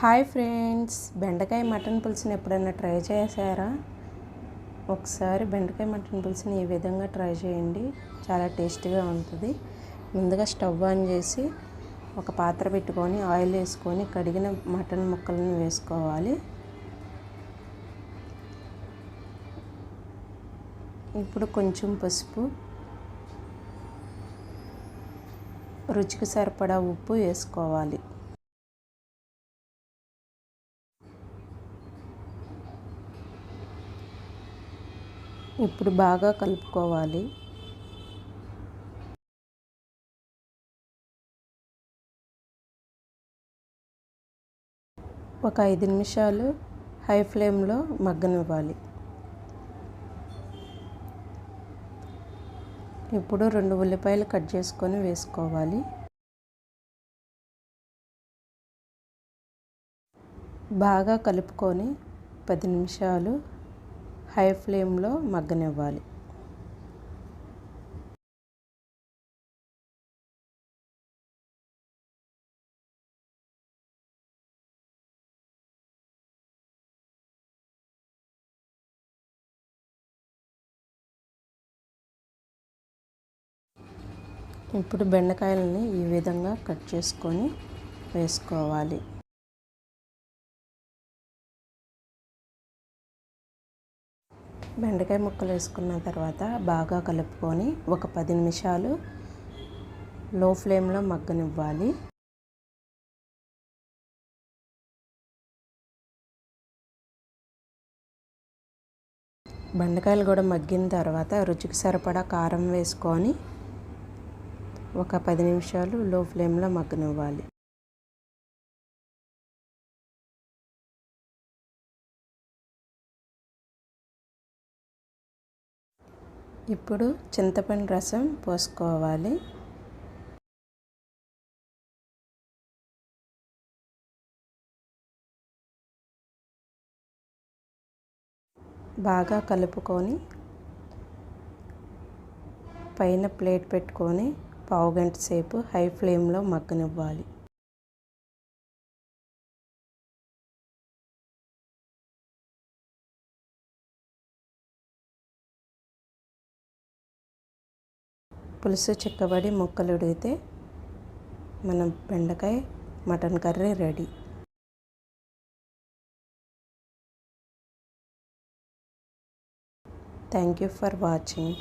Hi friends. బెండకాయ mutton పులుసుని ఎప్పుడైనా ట్రై చేశారా? ఒకసారి బెండకాయ మటన్ పులుసుని ఈ విధంగా ట్రై చేయండి. చాలా టేస్టీగా ఉంటుంది. ముందుగా స్టవ్ ఆన్ చేసి ఒక పాత్ర పెట్టుకొని ఆయిల్ వేసుకొని కడిగిన మటన్ ముక్కలను వేసుకోవాలి. ఇప్పుడు కొంచెం పసుపు రుచికి సరిపడా ఉప్పు వేసుకోవాలి. ఇప్పుడు బాగా కలుపుకోవాలి. ఒక ఐదు నిమిషాలు హై ఫ్లేమ్లో మగ్గనివ్వాలి. ఇప్పుడు రెండు ఉల్లిపాయలు కట్ చేసుకొని వేసుకోవాలి. బాగా కలుపుకొని పది నిమిషాలు హై ఫ్లేమ్లో మగ్గనివ్వాలి. ఇప్పుడు బెండకాయలని ఈ విధంగా కట్ చేసుకొని వేసుకోవాలి. బెండకాయ ముక్కలు వేసుకున్న తర్వాత బాగా కలుపుకొని ఒక పది నిమిషాలు లో ఫ్లేమ్లో మగ్గనివ్వాలి. బెండకాయలు కూడా మగ్గిన తర్వాత రుచికి సరిపడా కారం వేసుకొని ఒక పది నిమిషాలు లో ఫ్లేమ్లో మగ్గనివ్వాలి. ఇప్పుడు చింతపండు రసం పోసుకోవాలి. బాగా కలుపుకొని పైన ప్లేట్ పెట్టుకొని పావు గంట సేపు హై ఫ్లేమ్లో మగ్గనివ్వాలి. పులుసు చిక్కబడి ముక్కలు ఉడిగితే మన బెండకాయ mutton curry ready. Thank you for watching